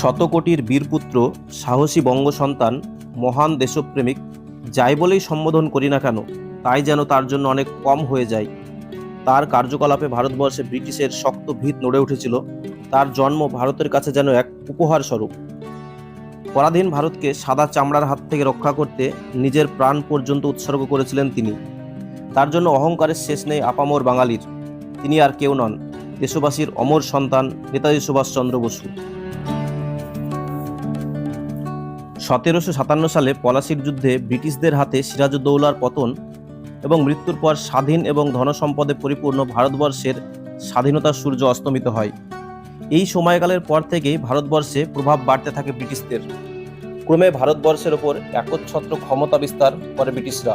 শতকোটির বীরপুত্র, সাহসী বঙ্গসন্তান মহান দেশপ্রেমিক, যাই বলেই সম্বোধন করি না কেন, তাই যেন তার জন্য অনেক কম হয়ে যায়। তার কার্যকলাপে ভারতবর্ষে ব্রিটিশের শক্ত ভিত নড়ে উঠেছিল, তার জন্ম ভারতের কাছে যেন এক উপহার স্বরূপ। পরাধীন ভারতকে সাদা চামড়ার হাত থেকে রক্ষা করতে নিজের প্রাণ পর্যন্ত উৎসর্গ করেছিলেন তিনি। তার জন্য অহংকারের শেষ নেই আপামর বাঙালির। তিনি আর কেউ নন, দেশবাসীর অমর সন্তান নেতাজি সুভাষচন্দ্র বসু। সতেরোশো সাতান্ন সালে পলাশির যুদ্ধে ব্রিটিশদের হাতে সিরাজউদ্দৌলার পতন এবং মৃত্যুর পর স্বাধীন এবং ধনসম্পদে পরিপূর্ণ ভারতবর্ষের স্বাধীনতার সূর্য অস্তমিত হয়। এই সময়কালের পর থেকেই ভারতবর্ষে প্রভাব বাড়তে থাকে ব্রিটিশদের। ক্রমে ভারতবর্ষের ওপর একচ্ছত্র ক্ষমতা বিস্তার করে ব্রিটিশরা।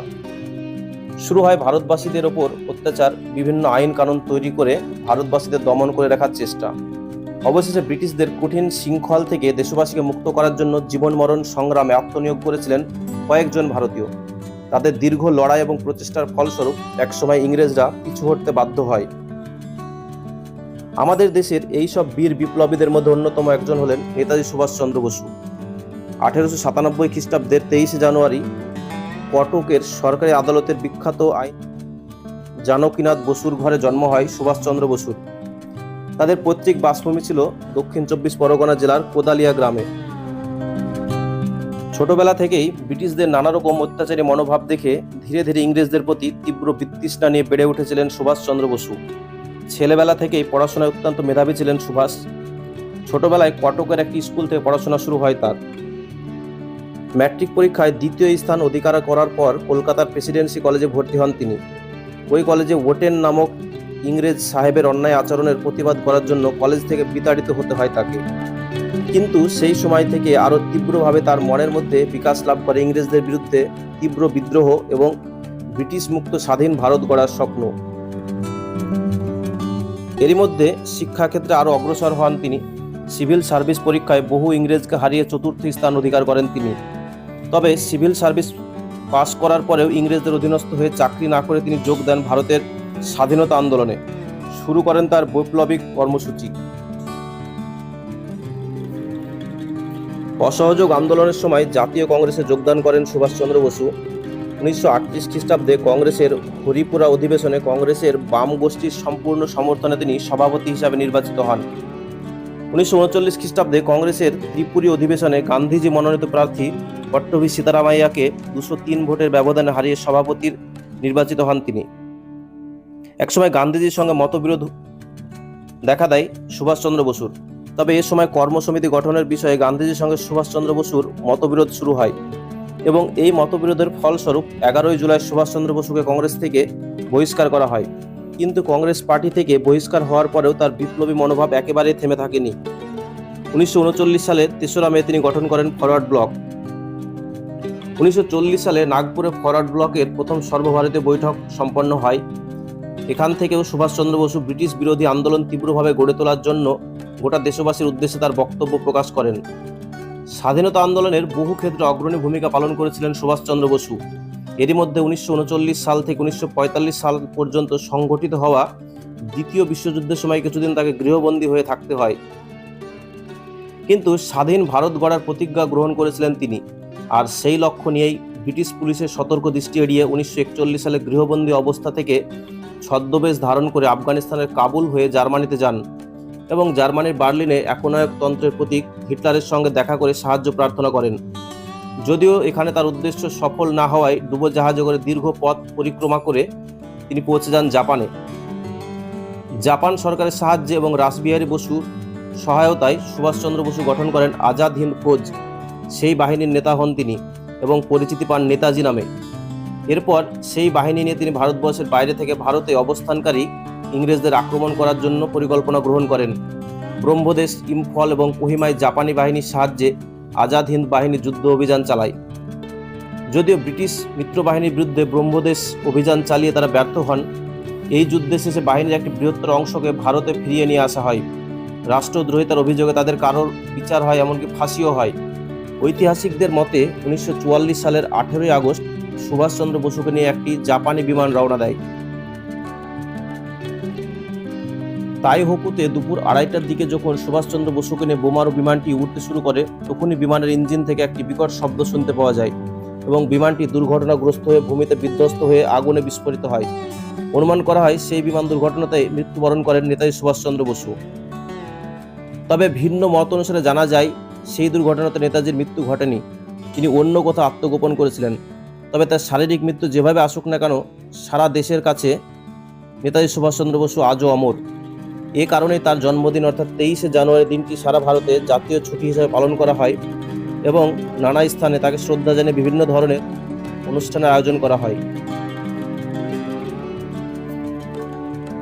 শুরু হয় ভারতবাসীদের ওপর অত্যাচার, বিভিন্ন আইন কানুন তৈরি করে ভারতবাসীদের দমন করে রাখার চেষ্টা। অবশেষে ব্রিটিশদের কঠিন শৃঙ্খল থেকে দেশবাসীকে মুক্ত করার জন্য জীবন মরণ সংগ্রামে আত্মনিয়োগ করেছিলেন কয়েকজন ভারতীয়। তাদের দীর্ঘ লড়াই এবং প্রচেষ্টার ফলস্বরূপ একসময় ইংরেজরা পিছু হটতে বাধ্য হয়। আমাদের দেশের এই সব বীর বিপ্লবীদের মধ্যে অন্যতম একজন হলেন নেতাজি সুভাষচন্দ্র বসু। আঠেরোশো সাতানব্বই খ্রিস্টাব্দের তেইশে জানুয়ারি কটকের সরকারি আদালতের বিখ্যাত আইন জানকীনাথ বসুর ঘরে জন্ম হয় সুভাষচন্দ্র বসুর। তাদের পৈতৃক বাসভূমি ছিল দক্ষিণ চব্বিশ পরগনা জেলার কোদালিয়া গ্রামে। ছোটবেলা থেকেই ব্রিটিশদের নানা রকম অত্যাচারী মনোভাব দেখে ধীরে ধীরে ইংরেজদের প্রতি তীব্র বিতৃষ্ণা নিয়ে বেড়ে উঠেছিলেন সুভাষচন্দ্র বসু। ছেলেবেলা থেকেই পড়াশোনায় অত্যন্ত মেধাবী ছিলেন সুভাষ। ছোটবেলায় কটকের একটি স্কুল থেকে পড়াশোনা শুরু হয় তার। ম্যাট্রিক পরীক্ষায় দ্বিতীয় স্থান অধিকার করার পর কলকাতার প্রেসিডেন্সি কলেজে ভর্তি হন তিনি। ওই কলেজে ওটেন নামক ইংরেজ সাহেবের অন্যায় আচরণের প্রতিবাদ করার জন্য কলেজ থেকে বিতাড়িত হতে হয় তাকে। কিন্তু সেই সময় থেকে আরও তীব্রভাবে তার মনের মধ্যে বিকাশ লাভ করে ইংরেজদের বিরুদ্ধে তীব্র বিদ্রোহ এবং ব্রিটিশ মুক্ত স্বাধীন ভারত গড়ার স্বপ্ন। এরই মধ্যে শিক্ষাক্ষেত্রে আরও অগ্রসর হন তিনি। সিভিল সার্ভিস পরীক্ষায় বহু ইংরেজকে হারিয়ে চতুর্থ স্থান অধিকার করেন তিনি। তবে সিভিল সার্ভিস পাশ করার পরেও ইংরেজদের অধীনস্থ হয়ে চাকরি না করে তিনি যোগ দেন ভারতের স্বাধীনতা আন্দোলনে শুরু করেন তার বৈপ্লবিক কর্মসূচি। অসহযোগ আন্দোলনের সময় জাতীয় কংগ্রেসে যোগদান করেন সুভাষচন্দ্র বসু। উনিশশো আটত্রিশ খ্রিস্টাব্দে কংগ্রেসের হরিপুরা অধিবেশনে কংগ্রেসের বাম গোষ্ঠীর সম্পূর্ণ সমর্থনে তিনি সভাপতি হিসাবে নির্বাচিত হন। উনিশশো উনচল্লিশ খ্রিস্টাব্দে কংগ্রেসের ত্রিপুরী অধিবেশনে গান্ধীজি মনোনীত প্রার্থী পট্টভি সীতারামাইয়াকে দুশো তিন ভোটের ব্যবধানে হারিয়ে সভাপতির নির্বাচিত হন তিনি। একসময় গান্ধীজির সঙ্গে মতবিরোধ দেখা দেয় সুভাষচন্দ্র বসুর। তবে এ সময় কর্মসমিতি গঠনের বিষয়ে গান্ধীজির সঙ্গে সুভাষচন্দ্র বসুর মতবিরোধ শুরু হয় এবং এই মতবিরোধের ফলস্বরূপ এগারোই জুলাই সুভাষচন্দ্র বসুকে কংগ্রেস থেকে বহিষ্কার করা হয়। কিন্তু কংগ্রেস পার্টি থেকে বহিষ্কার হওয়ার পরেও তার বিপ্লবী মনোভাব একেবারেই থেমে থাকেনি। উনিশশো উনচল্লিশ সালের তেসরা মে তিনি গঠন করেন ফরওয়ার্ড ব্লক। উনিশশো চল্লিশ সালে নাগপুরে ফরওয়ার্ড ব্লকের প্রথম সর্বভারতীয় বৈঠক সম্পন্ন হয়। এখান থেকেও সুভাষচন্দ্র বসু ব্রিটিশ বিরোধী আন্দোলন তীব্রভাবে গড়ে তোলার জন্য গোটা দেশবাসীর উদ্দেশ্যে তার বক্তব্য প্রকাশ করেন। স্বাধীনতা আন্দোলনের বহু ক্ষেত্রে অগ্রণী ভূমিকা পালন করেছিলেন সুভাষচন্দ্র বসু। এরই মধ্যে উনিশশো উনচল্লিশ সাল থেকে উনিশশো পঁয়তাল্লিশ সাল পর্যন্ত সংঘটিত হওয়া দ্বিতীয় বিশ্বযুদ্ধের সময় কিছুদিন তাকে গৃহবন্দী হয়ে থাকতে হয়। কিন্তু স্বাধীন ভারত গড়ার প্রতিজ্ঞা গ্রহণ করেছিলেন তিনি। আর সেই লক্ষ্য নিয়েই ব্রিটিশ পুলিশের সতর্ক দৃষ্টি এড়িয়ে উনিশশো একচল্লিশ সালে গৃহবন্দী অবস্থা থেকে ছদ্মবেশ ধারণ করে আফগানিস্তানের কাবুল হয়ে জার্মানিতে যান এবং জার্মানির বার্লিনে একনায়কতন্ত্রের প্রতীক হিটলারের সঙ্গে দেখা করে সাহায্য প্রার্থনা করেন। যদিও এখানে তার উদ্দেশ্য সফল না হওয়ায় ডুবোজাহাজে করে দীর্ঘ পথ পরিক্রমা করে তিনি পৌঁছে যান জাপানে। জাপান সরকারের সাহায্যে এবং রাসবিহারী বসু সহায়তায় সুভাষচন্দ্র বসু গঠন করেন আজাদ হিন্দ ফৌজ। সেই বাহিনীর নেতা হন তিনি এবং পরিচিতি পান নেতাজি নামে। এরপর সেই বাহিনী নিয়ে তিনি ভারতবর্ষের বাইরে থেকে ভারতে অবস্থানকারী ইংরেজদের আক্রমণ করার জন্য পরিকল্পনা গ্রহণ করেন। ব্রহ্মদেশ, ইম্ফল এবং কোহিমায় জাপানি বাহিনীর সাহায্যে আজাদ হিন্দ বাহিনী যুদ্ধ অভিযান চালায়। যদিও ব্রিটিশ মিত্র বাহিনীর বিরুদ্ধে ব্রহ্মদেশ অভিযান চালিয়ে তারা ব্যর্থ হন, এই যুদ্ধে শেষে বাহিনীর একটি বৃহত্তর অংশকে ভারতে ফিরিয়ে নিয়ে আসা হয়। রাষ্ট্রদ্রোহিতার অভিযোগে তাদের কারোর বিচার হয়, এমনকি ফাঁসিও হয়। ঐতিহাসিকদের মতে, উনিশশো চুয়াল্লিশ সালের আঠেরোই আগস্ট সুভাষচন্দ্র বসুকে নিয়ে একটি জাপানি বিমান রওনা দেয়। তাই হকুতে দুপুর আড়াইটার দিকে যখন সুভাষচন্দ্র বসুকে নিয়ে বোমারু বিমানটি উঠতে শুরু করে, তখনই বিমানের ইঞ্জিন থেকে একটি বিকট শব্দ শুনতে পাওয়া যায় এবং বিমানটি দুর্ঘটনাগ্রস্ত হয়ে ভূমিতে বিধ্বস্ত হয়ে আগুনে বিস্ফোরিত হয়। অনুমান করা হয় সেই বিমান দুর্ঘটনাতে মৃত্যুবরণ করেন নেতাজি সুভাষচন্দ্র বসু। তবে ভিন্ন মত অনুসারে জানা যায়, সেই দুর্ঘটনাতে নেতাজির মৃত্যু ঘটেনি। তিনি অন্য কোথাও আত্মগোপন করেছিলেন। তবে তার শারীরিক মৃত্যু যেভাবে আসুক না কেন, সারা দেশের কাছে নেতাজি সুভাষচন্দ্র বসু আজও অমর। এ কারণে তার জন্মদিন অর্থাৎ তেইশে জানুয়ারি দিনটি সারা ভারতে জাতীয় ছুটি হিসেবে পালন করা হয় এবং নানা স্থানে তাকে শ্রদ্ধা জানিয়ে বিভিন্ন ধরনের অনুষ্ঠানের আয়োজন করা হয়।